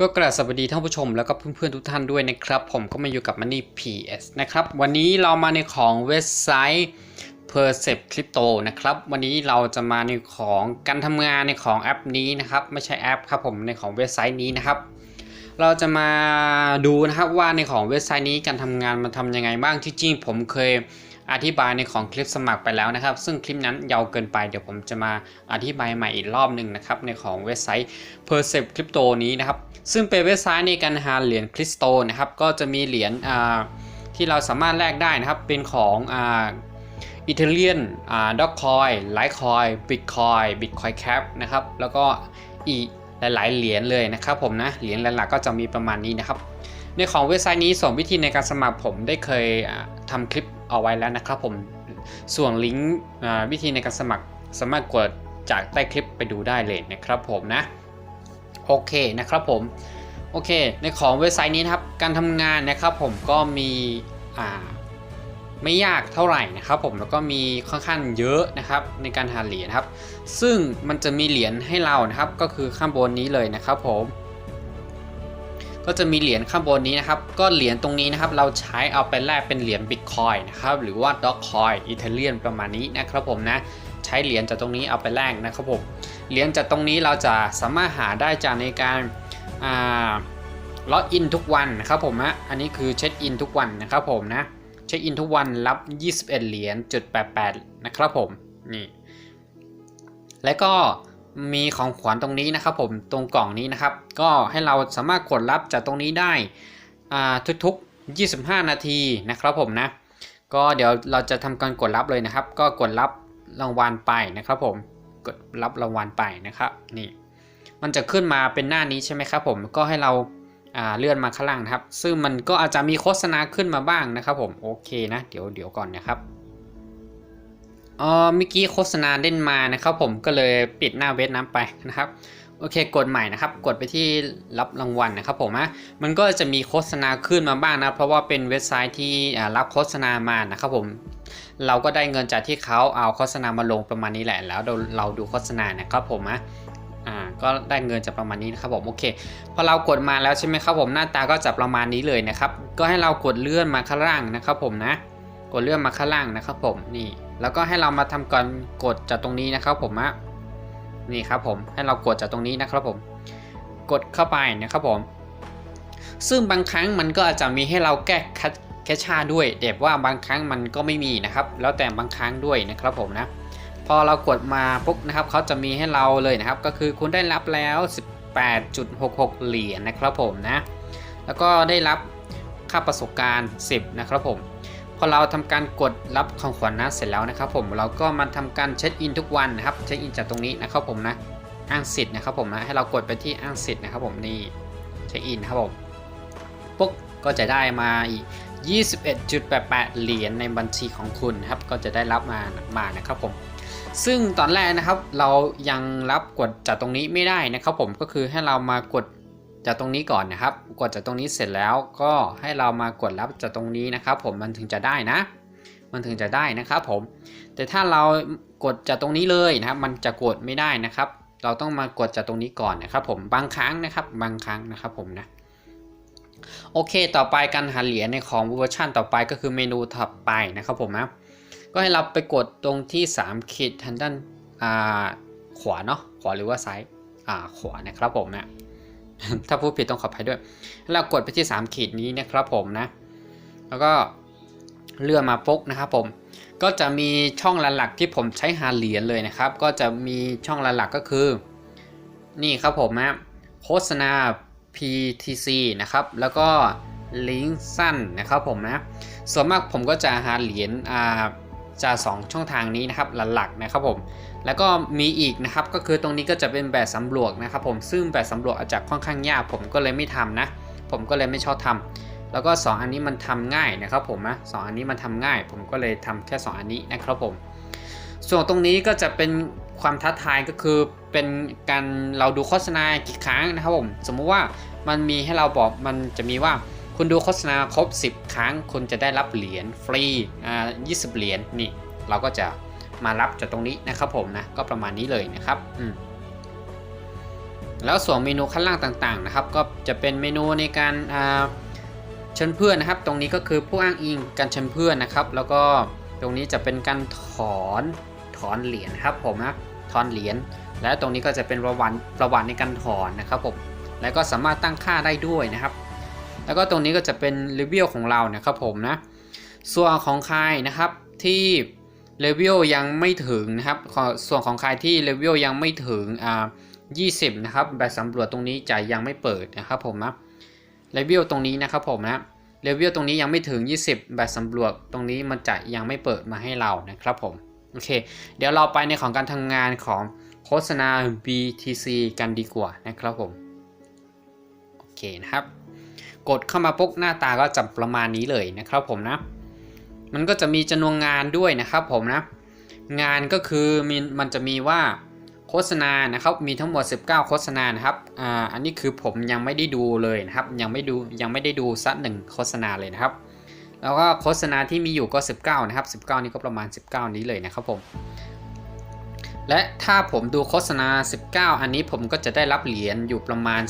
ก็กราบสวัสดีท่านผู้ชมแล้วก็เพื่อนๆทุกท่านด้วยนะครับ ผมก็มาอยู่กับ Money PS นะครับ วันนี้เรามาในของเว็บไซต์ Percept Crypto นะครับ วันนี้เราจะมาในของการทำงานในของแอปนี้นะครับ ไม่ใช่แอปครับผมในของเว็บไซต์นี้นะครับ เราจะมาดูนะครับว่าในของเว็บไซต์นี้การทำงานมันทำยังไงบ้างที่จริงผมเคยอธิบายในของคลิปสมัครไปแล้วนะครับ ซึ่งคลิปนั้นยาวเกินไปเดี๋ยวผมจะมาอธิบายใหม่อีกรอบหนึ่งนะครับในของเว็บไซต์ Percept Crypto นี้นะครับ ซึ่งเป็นเว็บไซต์ในการหาเหรียญคริสโตนะครับ ก็จะมีเหรียญที่เราสามารถแลกได้นะครับ เป็นของอิตาเลียนด็อกคอยไลท์คอยบิตคอยบิตคอยแคปนะครับ แล้วก็อีกหลายๆเหรียญเลยนะครับผมนะ เหรียญหลักๆก็จะมีประมาณนี้นะครับ ในของเว็บไซต์นี้ส่วนวิธีในการสมัครผมได้เคยอ่าทำคลิปเอาไว้แล้วนะครับผม ส่วนลิงก์วิธีในการสมัครสามารถกดจากใต้คลิปไปดูได้เลยนะครับผมนะ โอเคนะครับผมโอเค ในของเว็บไซต์นี้นะครับการทำงานนะครับผมก็มีอ่าไม่ยากเท่าไหร่นะครับผมแล้วก็มีค่อนข้างเยอะนะครับในการหาเหรียญครับ ซึ่งมันจะมีเหรียญให้เรานะครับ ก็คือข้างบนนี้เลยนะครับผม ก็จะมีเหรียญข้างบนนี้นะครับ ก็เหรียญตรงนี้นะครับ เราใช้เอาไปแลกเป็นเหรียญบิตคอยนะครับหรือว่าด็อกคอยอิตาเลียนประมาณนี้นะครับผมนะใช้เหรียญจากตรงนี้เอาไปแลกนะครับผม เหรียญจากตรงนี้เราจะสามารถหาได้จากในการล็อกอินทุกวันนะครับผมนะอันนี้คือเช็คอินทุกวันนะครับผมนะเช็คอินทุกวันรับ 21 เหรียญจุด88 นะครับผมนี่แล้วก็มีของขวัญตรงนี้นะครับผมตรงกล่องนี้นะครับ ก็ให้เราสามารถกดรับจากตรงนี้ได้ทุกๆ 25 นาทีนะครับผมนะก็เดี๋ยวเราจะทำการกดรับเลยนะครับ ก็กดรับรางวัลไปนะครับผม กดรับรางวัลไปนะครับนี่มันจะขึ้นมาเป็นหน้านี้ใช่ไหมครับผมก็ให้เราเลื่อนมาข้างล่างนะครับ ซึ่งมันก็อาจจะมีโฆษณาขึ้นมาบ้างนะครับผมโอเคนะ เดี๋ยวเดี๋ยวก่อนนะครับเออเมื่อกี้โฆษณาเล่นมานะครับผมก็เลยปิดหน้าเว็บน้ำไปนะครับ โอเคกดใหม่นะครับ กดไปที่รับรางวัลนะครับผมนะมันก็จะมีโฆษณาขึ้นมาบ้างนะเพราะว่าเป็นเว็บไซต์ที่รับโฆษณามานะครับผม เราก็ได้เงินจากที่เขาเอาโฆษณามาลงประมาณนี้แหละแล้วเราดูโฆษณานะครับผมนะอ่าก็ได้เงินจากประมาณนี้นะครับผมโอเคพอเรากดมาแล้วใช่ไหมครับผมหน้าตาก็จะประมาณนี้เลยนะครับ ก็ให้เรากดเลื่อนมาข้างล่างนะครับผมนะ กดเลื่อนมาข้างล่างนะครับผมนี่ แล้วก็ให้เรามาทำการกดจากตรงนี้นะครับผมนะ นี่ครับผมให้เรากดจากตรงนี้นะครับผม กดเข้าไปนะครับผม ซึ่งบางครั้งมันก็อาจจะมีให้เราแก้แคชชาด้วยแต่ว่าบางครั้งมันก็ไม่มีนะครับ แล้วแต่บางครั้งด้วยนะครับผมนะพอเรากดมาปุ๊บนะครับเขาจะมีให้เราเลยนะครับ ก็คือคุณได้รับแล้ว 18.66 เหรียญนะครับผมนะแล้วก็ได้รับค่าประสบการณ์ 10 นะครับผม พอเราทำการกดรับของขวัญนะเสร็จแล้วนะครับผมเราก็มาทำการเช็คอินทุกวันนะครับเช็คอินจากตรงนี้นะครับผมนะอ้างสิทธิ์นะครับผมนะให้เรากดไปที่อ้างสิทธิ์นะครับผมนี่เช็คอินครับผมปุ๊บก็จะได้มาอีก 21.88 เหรียญในบัญชีของคุณครับก็จะได้รับมามานะครับผมซึ่งตอนแรกนะครับเรายังรับกดจากตรงนี้ไม่ได้นะครับผมก็คือให้เรามากด จากตรงนี้ก่อนนะครับ กดจากตรงนี้เสร็จแล้วก็ให้เรามากดรับจากตรงนี้นะครับ ผมมันถึงจะได้นะ มันถึงจะได้นะครับผม แต่ถ้าเรากดจากตรงนี้เลยนะครับ มันจะกดไม่ได้นะครับ เราต้องมากดจากตรงนี้ก่อนนะครับ ผมบางครั้งนะครับ บางครั้งนะครับผมนะโอเค ต่อไปการหาเหรียญในของเวอร์ชันต่อไปก็คือเมนูถัดไปนะครับผมนะก็ให้เราไปกดตรงที่3ขีดทางด้านขวาเนาะขวาหรือว่าซ้ายขวานะครับผมนะ ถ้าพูดผิดต้องขออภัยด้วย เรากดไปที่ 3 ขีดนี้นะครับผมนะ แล้วก็เลื่อนมาปุ๊บนะครับผม ก็จะมีช่องหลักๆที่ผมใช้หาเหรียญเลยนะครับ ก็จะมีช่องหลักๆก็คือ นี่ครับผมนะโฆษณา PTC นะครับ แล้วก็ลิงก์สั้นนะครับผมนะ ส่วนมากผมก็จะหาเหรียญอ่าจากสองช่องทางนี้นะครับหลักๆนะครับผม แล้วก็มีอีกนะครับก็คือตรงนี้ก็จะเป็นแบบสำรวจนะครับผมซึ่งแบบสำรวจอาจจะค่อนข้างยากผมก็เลยไม่ทำนะ ผมก็เลยไม่ชอบทำแล้วก็ 2 อันนี้มันทำง่ายนะครับผมนะสอันนี้มันทำง่าย ผมก็เลยทำแค่ 2 อันนี้นะครับผมส่วนตรงนี้ก็จะเป็นความท้าทายก็คือเป็นการเราดูโฆษณากี่ครั้งนะครับผมสมมุติว่ามันมีให้เราบอกมันจะมีว่าคุณดูโฆษณาครบ 10 ครั้ง คุณจะได้รับเหรียญฟรีอ่า20 เหรียญนี่เราก็จะ มารับจากตรงนี้นะครับผมนะก็ประมาณนี้เลยนะครับแล้วส่วนเมนูข้างล่างต่างๆนะครับ ก็จะเป็นเมนูในการอาเชิญเพื่อนนะครับ ตรงนี้ก็คือผู้อ้างอิงการเชิญเพื่อนนะครับ แล้วก็ตรงนี้จะเป็นการถอนถอนเหรียญครับผมนะถอนเหรียญและตรงนี้ก็จะเป็นประวัติประวัติในการถอนนะครับผมแล้วก็สามารถตั้งค่าได้ด้วยนะครับ แล้วก็ตรงนี้ก็จะเป็นรีวิวของเรานะครับผมนะส่วนของใครนะครับที่ เลเวลยังไม่ถึงนะครับ ส่วนของใครที่เลเวลยังไม่ถึงอ่า20 นะครับแบบสำรวจตรงนี้จะยังไม่เปิดนะครับผมนะเลเวลตรงนี้นะครับผมนะเลเวลตรงนี้ยังไม่ถึง 20 แบบสำรวจตรงนี้มันจะยังไม่เปิดมาให้เรานะครับผมโอเค เดี๋ยวเราไปในของการทำงานของโฆษณา BTC กันดีกว่านะครับผมโอเคนะครับ กดเข้ามาปุ๊บหน้าตาก็จะประมาณนี้เลยนะครับผมนะ มันก็จะมีจำนวนงานด้วยนะครับผมนะ งานก็คือมีมันจะมีว่าโฆษณานะครับ มีทั้งหมด 19 โฆษณานะครับ อ่า อันนี้คือผมยังไม่ได้ดูเลยนะครับ ยังไม่ดู ยังไม่ได้ดูสักหนึ่งโฆษณาเลยนะครับ แล้วก็โฆษณาที่มีอยู่ก็ 19 นะครับ 19 นี่ก็ประมาณ 19 นี้เลยนะครับผม และถ้าผมดูโฆษณา 19 อันนี้ผมก็จะได้รับเหรียญอยู่ประมาณ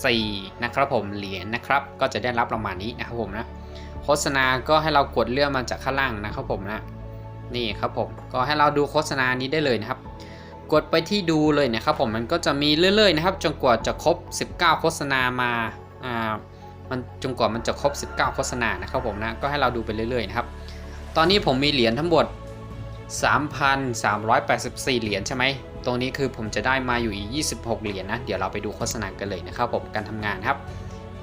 14 นะครับผมเหรียญนะครับก็จะได้รับประมาณนี้นะครับผมนะโฆษณาก็ให้เรากดเลื่อนมาจากข้างล่างนะครับผมนะนี่ครับผมก็ให้เราดูโฆษณานี้ได้เลยนะครับ กดไปที่ดูเลยนะครับผมมันก็จะมีเรื่อยๆนะครับจนกว่าจะครบ 19 โฆษณามาอ่ามันจนกว่ามันจะครบ 19 โฆษณานะครับผมนะก็ให้เราดูไปเรื่อยๆนะครับตอนนี้ผมมีเหรียญทั้งหมด 3,384 เหรียญใช่ไหม ตรงนี้คือผมจะได้มาอยู่อีก 26 เหรียญนะ เดี๋ยวเราไปดูโฆษณากันเลยนะครับผมการทำงานครับ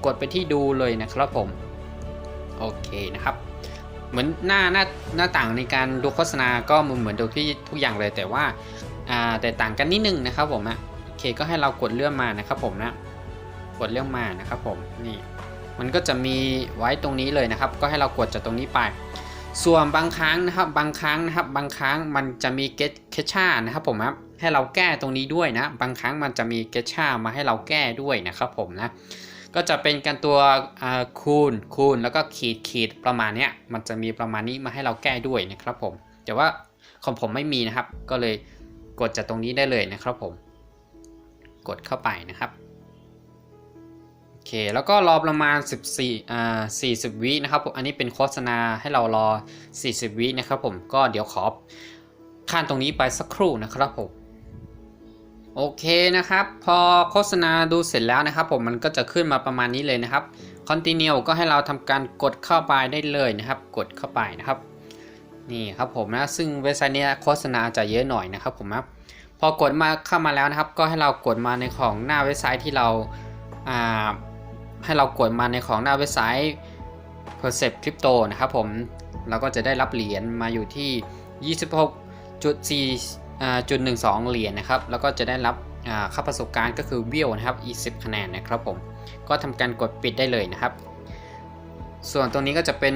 กดไปที่ดูเลยนะครับผม โอเคนะครับ เหมือนหน้าหน้าหน้าต่างในการดูโฆษณาก็เหมือนดูที่ทุกอย่างเลยแต่ว่าอ่าแต่ต่างกันนิดนึงนะครับผมนะโอเคก็ให้เรากดเลื่อนมานะครับผมนะกดเลื่อนมานะครับผมนี่มันก็จะมีไว้ตรงนี้เลยนะครับ ก็ให้เรากดจากตรงนี้ไป ส่วนบางครั้งนะครับบางครั้งนะครับบางครั้งมันจะมีเกตเคชานะครับผมนะ ให้เราแก้ตรงนี้ด้วยนะ บางครั้งมันจะมีเกชามาให้เราแก้ด้วยนะครับผมนะ ก็จะเป็นการตัวคูณคูณแล้วก็ขีดขีดประมาณเนี้ยมันจะมีประมาณนี้มาให้เราแก้ด้วยนะครับผม แต่ว่าของผมไม่มีนะครับ ก็เลยกดจากตรงนี้ได้เลยนะครับผม กดเข้าไปนะครับโอเค แล้วก็รอประมาณ 14อ่า40 วินะครับผมอันนี้เป็นโฆษณาให้เรารอ 40 วินะครับผม ก็เดี๋ยวขอข้ามตรงนี้ไปสักครู่นะครับผม โอเคนะครับ พอโฆษณาดูเสร็จแล้วนะครับ ผมมันก็จะขึ้นมาประมาณนี้เลยนะครับ Continue ก็ให้เราทำการกดเข้าไปได้เลยนะครับ กดเข้าไปนะครับ นี่ครับผมนะซึ่งเว็บไซต์นี้โฆษณาจะเยอะหน่อยนะครับผมนะพอกดมาเข้ามาแล้วนะครับ ก็ให้เรากดมาในของหน้าเว็บไซต์ที่เราอ่าให้เรากดมาในของหน้าเว็บไซต์ Percept Crypto นะครับผมเราก็จะได้รับเหรียญมาอยู่ที่ 26.4อ่ จุดหนึ่งสองเหรียญนะครับ แล้วก็จะได้รับอ่าค่าประสบการณ์ก็คือวิวนะครับอีกสิคะแนนนะครับผม ก็ทำการกดปิดได้เลยนะครับ ส่วนตรงนี้ก็จะเป็น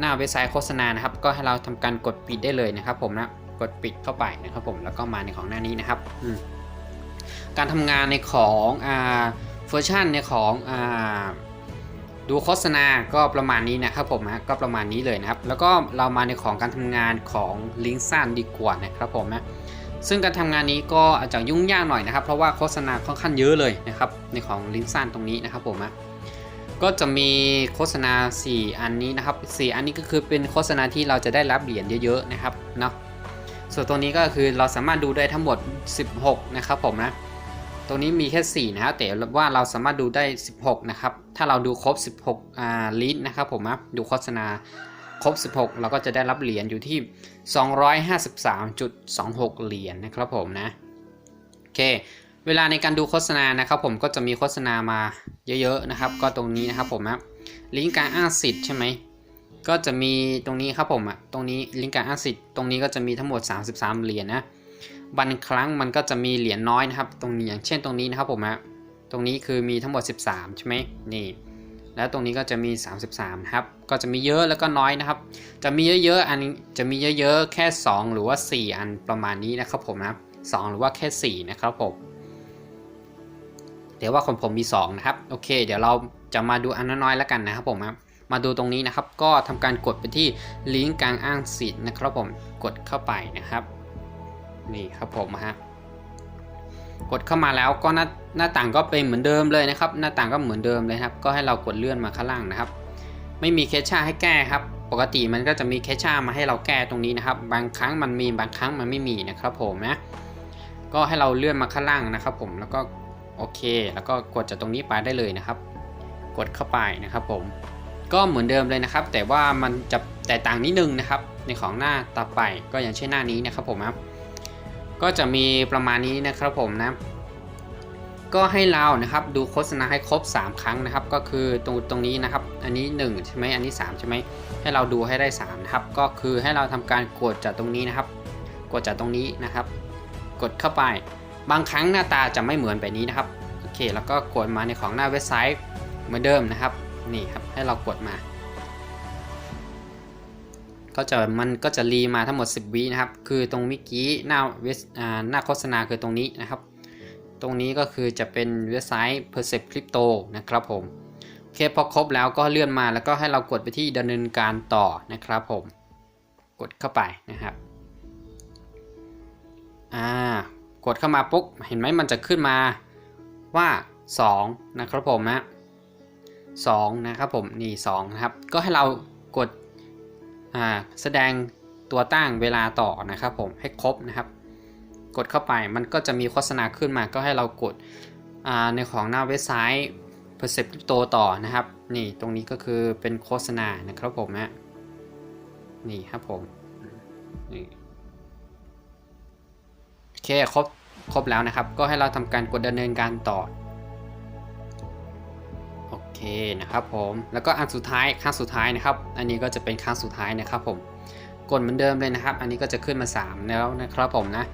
หน้าเว็บไซต์โฆษณานะครับ ก็ให้เราทำการกดปิดได้เลยนะครับ ผมนะ กดปิดเข้าไปนะครับผม แล้วก็มาในของหน้านี้นะครับ การทำงานในของอเวอร์ชันในของอดูโฆษณาก็ประมาณนี้นะครับผมนะก็ประมาณนี้เลยนะครับ แล้วก็เรามาในของการทำงานของลิงก์สั้นดีกว่านะครับผมนะ ซึ่งการทำงานนี้ก็อาจจะยุ่งยากหน่อยนะครับ เพราะว่าโฆษณาค่อนข้างเยอะเลยนะครับในของลิงก์สั้นตรงนี้นะครับผมนะก็จะมีโฆษณา 4 อันนี้นะครับ 4 อันนี้ก็คือเป็นโฆษณาที่เราจะได้รับเหรียญเยอะๆนะครับเนาะส่วนตัวนี้ก็คือเราสามารถดูได้ทั้งหมด 16 นะครับผมนะตรงนี้มีแค่ 4 นะครับแต่ว่าเราสามารถดูได้ 16 นะครับ ถ้าเราดูครบ 16 อ่าลิสต์นะครับผมนะดูโฆษณา ครบ 16 เราก็จะได้รับเหรียญอยู่ที่ 253.26 เหรียญนะครับผมนะ โอเค เวลาในการดูโฆษณานะครับผมก็จะมีโฆษณามาเยอะๆนะครับ ก็ตรงนี้นะครับผมนะลิงก์การอ้างสิทธิ์ใช่ไหมก็จะมีตรงนี้ครับผมอะตรงนี้ลิงก์การอ้างสิทธิ์ตรงนี้ก็จะมีทั้งหมด 33 เหรียญนะบางครั้งมันก็จะมีเหรียญน้อยนะครับ ตรงนี้อย่างเช่นตรงนี้นะครับผมอะตรงนี้คือมีทั้งหมด 13 ใช่ไหมนี่ แล้วตรงนี้ก็จะมี 33นะครับ ก็จะมีเยอะแล้วก็น้อยนะครับ จะมีเยอะๆ อันจะมีเยอะๆ แค่ 2 หรือว่า 4 อันประมาณนี้นะครับผมนะ2หรือว่าแค่ 4 นะครับผม เดี๋ยวว่าของผมมี 2 นะครับ โอเค เดี๋ยวเราจะมาดูอันน้อยๆ แล้วกันนะครับผมนะมาดูตรงนี้นะครับ ก็ทำการกดไปที่ลิงก์กลางอ้างสิทธิ์นะครับผม กดเข้าไปนะครับ นี่ครับผมฮะ กดเข้ามาแล้วก็น้า หน้าต่างก็เป็นเหมือนเดิมเลยนะครับ หน้าต่างก็เหมือนเดิมเลยครับ ก็ให้เรากดเลื่อนมาข้างล่างนะครับ ไม่มีเคชช่าให้แก้ครับ ปกติมันก็จะมีเคชช่ามาให้เราแก้ตรงนี้นะครับ บางครั้งมันมีบางครั้งมันไม่มีนะครับผมนะ ก็ให้เราเลื่อนมาข้างล่างนะครับ ผม แล้วก็โอเค แล้วก็กดจากตรงนี้ไปได้เลยนะครับ กดเข้าไปนะครับ ผม ก็เหมือนเดิมเลยนะครับ แต่ว่ามันจะแตกต่างนิดนึงนะครับ ในของหน้าต่อไป ก็อย่างเช่นหน้านี้นะครับผมครับ ก็จะมีประมาณนี้นะครับผมนะ ก็ให้เรานะครับดูโฆษณาให้ครบ 3 ครั้งนะครับ ก็คือตรงตรงนี้นะครับ อันนี้ 1 ใช่ไหมอันนี้ 3 ใช่ไหมให้เราดูให้ได้ 3 นะครับ ก็คือให้เราทำการกดจากตรงนี้นะครับ กดจากตรงนี้นะครับ กดเข้าไป บางครั้งหน้าตาจะไม่เหมือนแบบนี้นะครับโอเค แล้วก็กดมาในของหน้าเว็บไซต์เหมือนเดิมนะครับนี่ครับให้เรากดมา ก็จะมันก็จะรีมาทั้งหมด 10วินะครับ คือตรงเมื่อกี้หน้าเว็บหน้าโฆษณาคือตรงนี้นะครับ ตรงนี้ก็คือจะเป็นเว็บไซต์ Percept Crypto นะครับผมโอเคพอครบแล้วก็เลื่อนมาแล้วก็ให้เรากดไปที่ดำเนินการต่อนะครับผม กดเข้าไปนะครับอ่ากดเข้ามาปุ๊บเห็นไหมมันจะขึ้นมาว่า 2 นะครับผมนะ2นะครับผมนี่2นะครับก็ให้เรากดอ่าแสดงตัวตั้งเวลาต่อนะครับผมให้ครบนะครับ กดเข้าไป มันก็จะมีโฆษณาขึ้นมาก็ให้เรากดในของหน้าเว็บไซต์ Percept Crypto ต่อนะครับ นี่ตรงนี้ก็คือเป็นโฆษณานะครับผมนะนี่ครับผมนี่โอเคครบครบแล้วนะครับ ก็ให้เราทำการกดดำเนินการต่อโอเคนะครับผมแล้วก็อันสุดท้ายครั้งสุดท้ายนะครับ อันนี้ก็จะเป็นครั้งสุดท้ายนะครับผมกดเหมือนเดิมเลยนะครับ อันนี้ก็จะขึ้นมา 3 แล้วนะครับผมนะ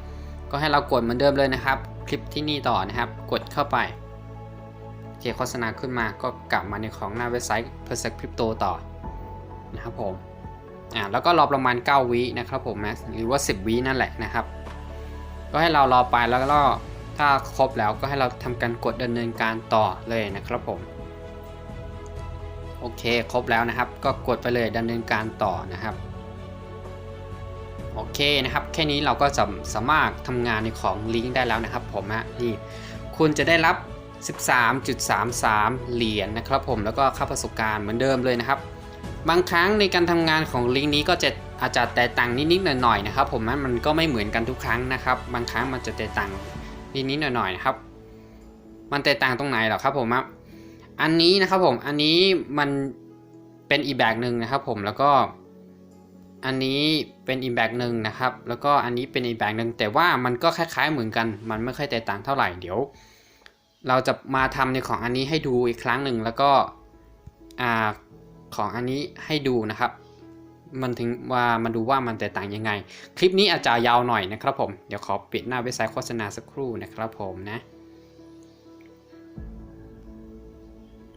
ก็ให้เรากดเหมือนเดิมเลยนะครับ คลิปที่นี่ต่อนะครับ กดเข้าไปโอเคโฆษณาขึ้นมาก็กลับมาในของหน้าเว็บไซต์ p e r s e c Crypto ต่อนะครับผมอ่าแล้วก็รอประมาณ 9 วินะครับผมนะหรือว่า 10 วินั่นแหละนะครับ ก็ให้เรารอไปแล้วก็ถ้าครบแล้วก็ให้เราทำการกดดำเนินการต่อเลยนะครับผมโอเค ครบแล้วนะครับ ก็กดไปเลยดำเนินการต่อนะครับ โอเคนะครับ แค่นี้เราก็จะสามารถทำงานในของลิงก์ได้แล้วนะครับผมฮะนี่คุณจะได้รับ 13.33 เหรียญนะครับผมแล้วก็ค่าประสบการณ์เหมือนเดิมเลยนะครับ บางครั้งในการทำงานของลิงก์นี้ก็จะอาจจะแตกต่างนิดๆหน่อยๆนะครับผมนะมันก็ไม่เหมือนกันทุกครั้งนะครับ บางครั้งมันจะแตกต่างนิดๆหน่อยๆนะครับ มันแตกต่างตรงไหนหรอครับผมอันนี้นะครับผมอันนี้มันเป็นอีกแบบหนึ่งนะครับผมแล้วก็ อันนี้เป็นอีกแบบหนึ่งนะครับ แล้วก็อันนี้เป็นอีกแบบหนึ่งแต่ว่ามันก็คล้ายๆเหมือนกัน มันไม่ค่อยแตกต่างเท่าไหร่เดี๋ยว เราจะมาทำในของอันนี้ให้ดูอีกครั้งหนึ่งแล้วก็อ่าของอันนี้ให้ดูนะครับ มันถึงว่ามาดูว่ามันแตกต่างยังไง คลิปนี้อาจจะยาวหน่อยนะครับผมเดี๋ยวขอปิดหน้าเว็บไซต์โฆษณาสักครู่นะครับผมนะ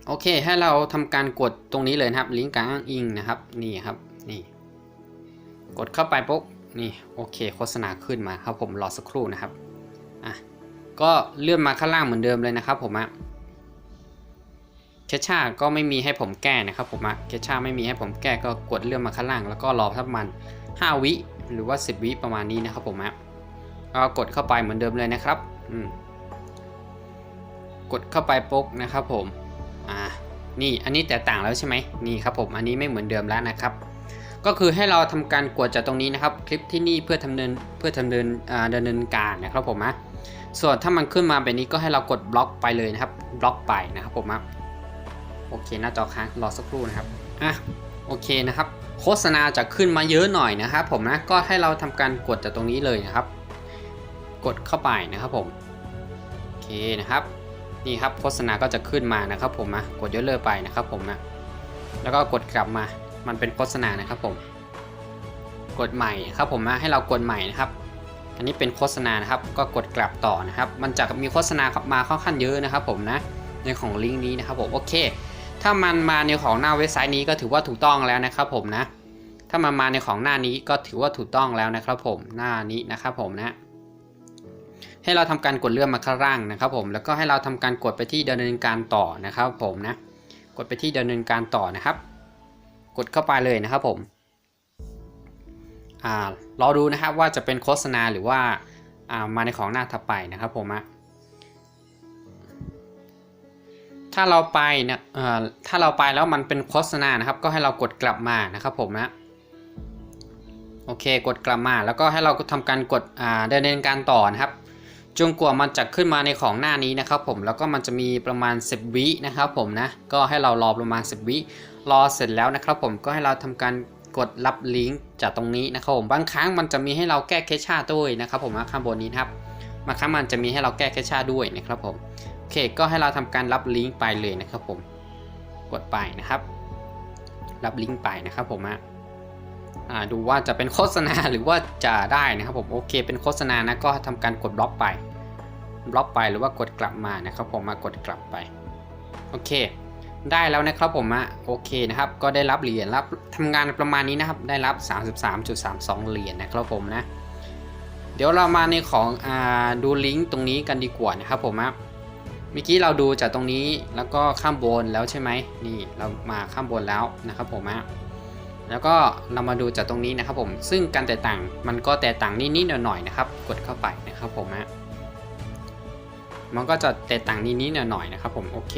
โอเคให้เราทำการกดตรงนี้เลยนะครับ ลิงก์การอ้างอิงนะครับนี่ครับนี่ กดเข้าไปปุ๊บนี่โอเคโฆษณาขึ้นมาครับผมรอสักครู่นะครับอะก็เลื่อนมาข้างล่างเหมือนเดิมเลยนะครับผมอะเคชชาก็ไม่มีให้ผมแก้นะครับผมอะเคชชาไม่มีให้ผมแก้ก็กดเลื่อนมาข้างล่าง แล้วก็รอประมาณ5วิหรือว่า 10 วิประมาณนี้นะครับผมอะก็กดเข้าไปเหมือนเดิมเลยนะครับอืมกดเข้าไปปุ๊บนะครับผมอ่านี่อันนี้แตกต่างแล้วใช่ไหมนี่ครับผมอันนี้ไม่เหมือนเดิมแล้วนะครับ ก็คือให้เราทำการกดจากตรงนี้นะครับ คลิปที่นี่เพื่อทำเนินเพื่อทำเนินอ่าดำเนินการนะครับผมนะส่วนถ้ามันขึ้นมาแบบนี้ก็ให้เรากดบล็อกไปเลยนะครับ บล็อกไปนะครับผมนะโอเคหน้าจอค้างรอสักครู่นะครับอะโอเคนะครับ โฆษณาจะขึ้นมาเยอะหน่อยนะครับผมนะก็ให้เราทำการกดจากตรงนี้เลยนะครับ กดเข้าไปนะครับผมโอเคนะครับนี่ครับโฆษณาก็จะขึ้นมานะครับผมนะกดยกเลิกไปนะครับผมนะแล้วก็กดกลับมา มันเป็นโฆษณานะครับผม กดใหม่ครับผมให้เรากดใหม่นะครับ อันนี้เป็นโฆษณานะครับ ก็กดกลับต่อนะครับ มันจะมีโฆษณามาค่อนข้างเยอะนะครับ ผมนะ ในของลิงก์นี้นะครับผมโอเค ถ้ามันมาในของหน้าเว็บไซต์นี้ก็ถือว่าถูกต้องแล้วนะครับผมนะ ถ้ามันมาในของหน้านี้ก็ถือว่าถูกต้องแล้วนะครับ ผมหน้านี้นะครับผมนะให้เราทำการกดเลื่อนมาข้างล่างนะครับ ผมแล้วก็ให้เราทำการกดไปที่ดำเนินการต่อนะครับ ผมนะกดไปที่ดำเนินการต่อนะครับ กดเข้าไปเลยนะครับผมอ่ารอดูนะครับว่าจะเป็นโฆษณาหรือว่าอ่ามาในของหน้าถัดไปนะครับผมอะถ้าเราไปเนี่ยเอ่อถ้าเราไปแล้วมันเป็นโฆษณานะครับ ก็ให้เรากดกลับมานะครับผมนะโอเค กดกลับมาแล้วก็ให้เราทำการกดอ่าดำเนินการต่อนะครับ จนกว่ามันจะขึ้นมาในของหน้านี้นะครับผมแล้วก็มันจะมีประมาณ 10 วินะครับผมนะก็ให้เรารอประมาณ 10 วิรอเสร็จแล้วนะครับผมก็ให้เราทำการกดรับลิงก์จากตรงนี้นะครับผมบางครั้งมันจะมีให้เราแก้แคชชาด้วยนะครับผมข้างบนนี้ครับบางครั้งมันจะมีให้เราแก้แคชชาด้วยนะครับผมโอเคก็ให้เราทำการรับลิงก์ไปเลยนะครับผมกดไปนะครับ รับลิงก์ไปนะครับผมอะอ่าดูว่าจะเป็นโฆษณาหรือว่าจะได้นะครับผมโอเคเป็นโฆษณานะก็ทำการกดบล็อกไป บล็อกไปหรือว่ากดกลับมานะครับผมมากดกลับไปโอเค ได้แล้วนะครับผมอะโอเคนะครับก็ได้รับเหรียญรับทำงานประมาณนี้นะครับได้รับ 33.32 เหรียญนะครับผมนะเดี๋ยวเรามาในของอดูลิงก์ตรงนี้กันดีกว่านะครับผมอะเมื่อกี้เราดูจากตรงนี้แล้วก็ข้ามบนแล้วใช่ไหมนี่เรามาข้ามบนแล้วนะครับผมอะแล้วก็เรามาดูจากตรงนี้นะครับผม ซึ่งการแตกต่างมันก็แตกต่างนิดๆหน่อยๆนะครับ กดเข้าไปนะครับผมอะ มันก็จะแตกต่างนิดๆหน่อยๆนะครับผมโอเค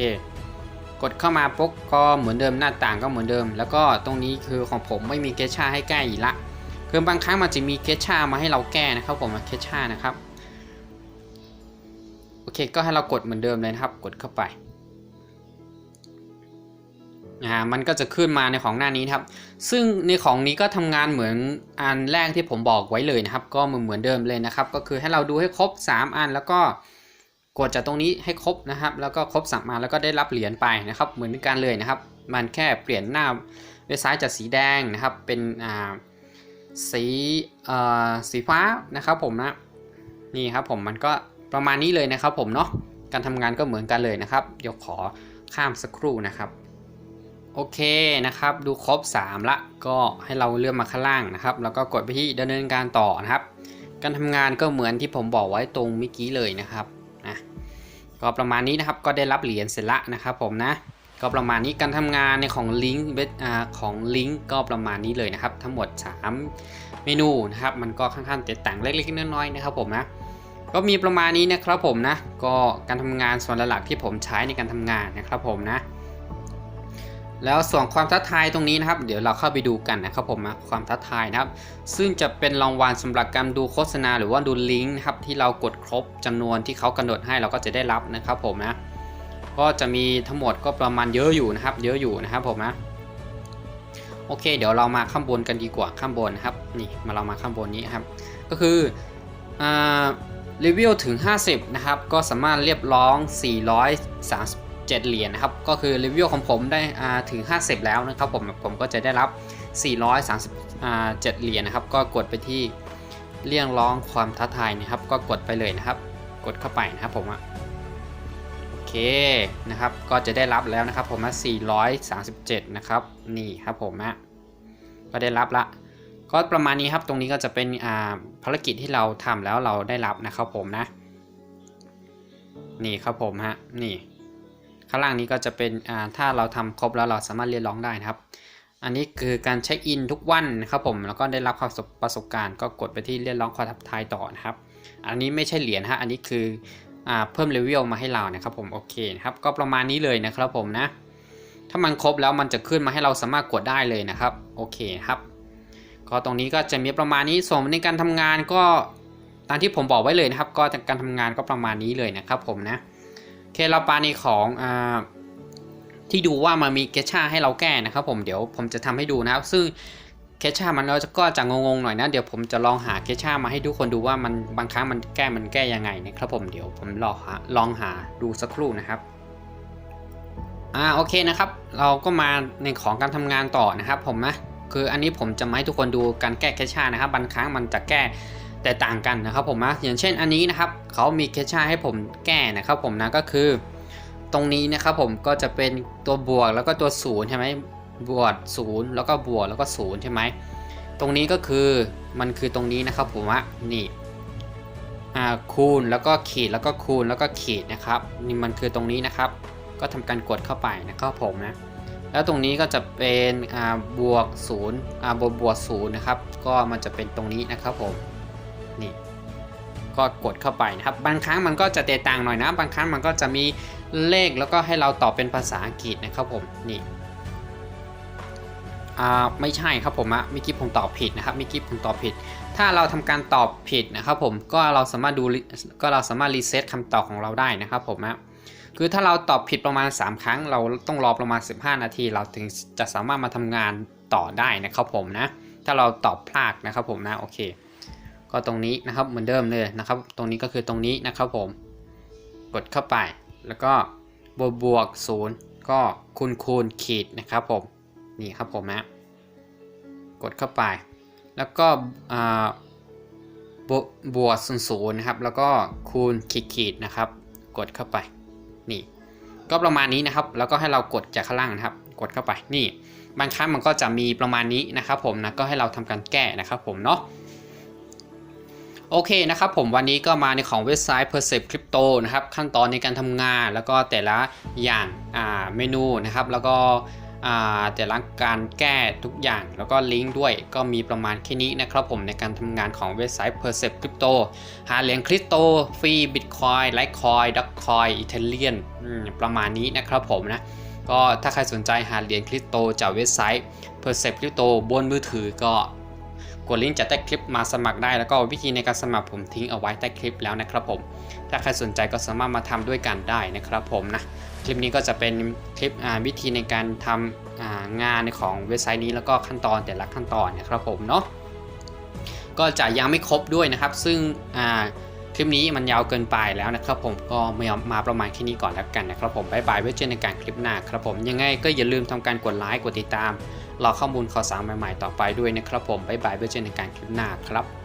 กดเข้ามาปุ๊บก็เหมือนเดิมหน้าต่างก็เหมือนเดิม แล้วก็ตรงนี้คือของผมไม่มีเกชาให้แก้อีกละคือบางครั้งมันจะมีเคชชามาให้เราแก้นะครับผมเคชชานะครับโอเคก็ให้เรากดเหมือนเดิมเลยนะครับ กดเข้าไปอ่ามันก็จะขึ้นมาในของหน้านี้ครับ ซึ่งในของนี้ก็ทำงานเหมือนอันแรกที่ผมบอกไว้เลยนะครับ ก็เหมือนเหมือนเดิมเลยนะครับ ก็คือให้เราดูให้ครบ 3 อันแล้วก็ กดจากตรงนี้ให้ครบนะครับ แล้วก็ครบสามอันแล้วก็ได้รับเหรียญไปนะครับ เหมือนกันเลยนะครับ มันแค่เปลี่ยนหน้าเว็บไซต์จากสีแดงนะครับ เป็นอ่าสีเอ่อสีฟ้านะครับผมนะนี่ครับผมมันก็ประมาณนี้เลยนะครับผมเนาะการทำงานก็เหมือนกันเลยนะครับเดี๋ยวขอข้ามสักครู่นะครับโอเคนะครับ ดูครบ 3 ละก็ให้เราเลื่อนมาข้างล่างนะครับ แล้วก็กดไปที่ดำเนินการต่อนะครับ การทำงานก็เหมือนที่ผมบอกไว้ตรงเมื่อกี้เลยนะครับ ก็ประมาณนี้นะครับก็ได้รับเหรียญเสร็จละนะครับผมนะก็ประมาณนี้การทำงานในของลิงก์เว็บอ่าของลิงก์ก็ประมาณนี้เลยนะครับ ทั้งหมด 3 เมนูนะครับมันก็ค่อนข้างแตกต่างเล็กๆน้อยๆนะครับผมนะก็มีประมาณนี้นะครับผมนะก็การทำงานส่วนหลักที่ผมใช้ในการทำงานนะครับผมนะ แล้วส่วนความท้าทายตรงนี้นะครับ เดี๋ยวเราเข้าไปดูกันนะครับผมนะความท้าทายนะครับ ซึ่งจะเป็นรางวัลสำหรับการดูโฆษณาหรือว่าดูลิงก์นะครับที่เรากดครบจำนวนที่เขากำหนดให้เราก็จะได้รับนะครับผมนะก็จะมีทั้งหมดก็ประมาณเยอะอยู่นะครับ เยอะอยู่นะครับผมนะโอเค เดี๋ยวเรามาข้างบนกันดีกว่าข้างบนนะครับนี่มาเรามาข้างบนนี้ครับ ก็คืออ่ารีวิวถึง 50 นะครับ ก็สามารถเรียบร้อง 7 เหรียญนะครับ ก็คือรีวิวของผมได้ถึง 50 แล้วนะครับผมผมก็จะได้รับ 437 เหรียญนะครับ ก็กดไปที่เรียงร้องความท้าทายนะครับ ก็กดไปเลยนะครับ กดเข้าไปนะครับผมอะโอเคนะครับ ก็จะได้รับแล้วนะครับ ผมนะ437 นะครับนี่ครับผมนะก็ได้รับละก็ประมาณนี้ครับ ตรงนี้ก็จะเป็นอ่าภารกิจที่เราทำแล้วเราได้รับนะครับผมนะ นี่ครับผมฮะ นี่ ข้างล่างนี้ก็จะเป็นอ่าถ้าเราทำครบแล้วเราสามารถเรียนร้องได้นะครับ อันนี้คือการเช็คอินทุกวันนะครับผมแล้วก็ได้รับความประสบการณ์ก็กดไปที่เรียนร้องขอทับทายต่อนะครับ อันนี้ไม่ใช่เหรียญฮะอันนี้คืออ่าเพิ่มเลเวลมาให้เรานะครับผมโอเคนะครับก็ประมาณนี้เลยนะครับผมนะถ้ามันครบแล้วมันจะขึ้นมาให้เราสามารถกดได้เลยนะครับโอเคครับก็ตรงนี้ก็จะมีประมาณนี้ส่วนในการทำงานก็ตามที่ผมบอกไว้เลยนะครับ ก็การทำงานก็ประมาณนี้เลยนะครับผมนะ เคเราปาในของอ่าที่ดูว่ามันมีเกช่าให้เราแก้นะครับผมเดี๋ยวผมจะทำให้ดูนะครับ ซึ่งเคชามันเราก็จะงงๆหน่อยนะ เดี๋ยวผมจะลองหาเคชามาให้ทุกคนดูว่ามันบางครั้งมันแก้มันแก้ยังไงนะครับผมเดี๋ยวผมลองหาลองหาดูสักครู่นะครับอ่าโอเคนะครับ เราก็มาในของการทำงานต่อนะครับ ผมนะคืออันนี้ผมจะมาให้ทุกคนดูการแก้เคชานะครับบางครั้งมันจะแก้ แต่ต่างกันนะครับผมนะอย่างเช่นอันนี้นะครับเขามีเคช่าให้ผมแก้นะครับผมนะก็คือ ตรงนี้นะครับผมก็จะเป็นตัวบวกแล้วก็ตัวศูนย์ใช่ไหมบวกศูนย์แล้วก็บวกแล้วก็ศูนย์ใช่ไหมตรงนี้ก็คือมันคือตรงนี้นะครับผมว่านี่คูณแล้วก็ขีดแล้วก็คูณแล้วก็ขีดนะครับนี่มันคือตรงนี้นะครับ ก็ทำการกดเข้าไปนะครับผมนะแล้วตรงนี้ก็จะเป็นบวกศูนย์บวกบวกศูนย์นะครับ ก็มันจะเป็นตรงนี้นะครับผม นี่ก็กดเข้าไปนะครับ บางครั้งมันก็จะแตกต่างหน่อยนะ บางครั้งมันก็จะมีเลขแล้วก็ให้เราตอบเป็นภาษาอังกฤษนะครับผมนี่อ่าไม่ใช่ครับผมอะเมื่อกี้ผมตอบผิดนะครับเมื่อกี้ผมตอบผิด ถ้าเราทำการตอบผิดนะครับผมก็เราสามารถดูก็เราสามารถรีเซ็ตคำตอบของเราได้นะครับผมนะคือถ้าเราตอบผิดประมาณ 3 ครั้ง เราต้องรอประมาณ 15 นาที เราถึงจะสามารถมาทำงานต่อได้นะครับผมนะ ถ้าเราตอบพลาดนะครับผมนะโอเค ก็ตรงนี้นะครับเหมือนเดิมเลยนะครับ ตรงนี้ก็คือตรงนี้นะครับผม กดเข้าไปแล้วก็บวกบวกศูนย์ก็คูณคูณขีดนะครับผมนี่ครับผมนะกดเข้าไป แล้วก็บวบวกศูนย์ศูนย์นะครับ แล้วก็คูณขีดขีดนะครับ กดเข้าไปนี่ ก็ประมาณนี้นะครับ แล้วก็ให้เรากดจากข้างล่างนะครับ กดเข้าไปนี่บางครั้งมันก็จะมีประมาณนี้นะครับผมนะก็ให้เราทำการแก้นะครับผมเนาะ โอเคนะครับผมวันนี้ก็มาในของเว็บไซต์ Percept Crypto นะครับขั้นตอนในการทำงานแล้วก็แต่ละอย่างเมนูนะครับ แล้วก็แต่ละการแก้ทุกอย่างแล้วก็ลิงก์ด้วยก็มีประมาณแค่นี้นะครับผมในการทำงานของเว็บไซต์ Percept Crypto หาเหรียญคริปโตฟรี Bitcoin Litecoin Dogecoin Ethereum อืมประมาณนี้นะครับผมนะก็ถ้าใครสนใจหาเหรียญคริปโตจากเว็บไซต์ Percept Crypto บนมือถือก็ กดลิงก์จากใต้คลิปมาสมัครได้แล้วก็วิธีในการสมัครผมทิ้งเอาไว้ใต้คลิปแล้วนะครับผม ถ้าใครสนใจก็สามารถมาทำด้วยกันได้นะครับผมนะ คลิปนี้ก็จะเป็นคลิปวิธีในการทำอ่างานของเว็บไซต์นี้แล้วก็ขั้นตอนแต่ละขั้นตอนนะครับผมเนาะ ก็จะยังไม่ครบด้วยนะครับ ซึ่งคลิปนี้มันยาวเกินไปแล้วนะครับ ผมก็มามาประมาณแค่นี้ก่อนแล้วกันนะครับผมบายบายไว้เจอในการคลิปหน้าครับผมยังไงก็อย่าลืมทำการกดไลค์กดติดตาม รอข้อมูลข่าวสารใหม่ๆต่อไปด้วยนะครับผมบ๊ายบายไว้เจอในการคลิปหน้าครับ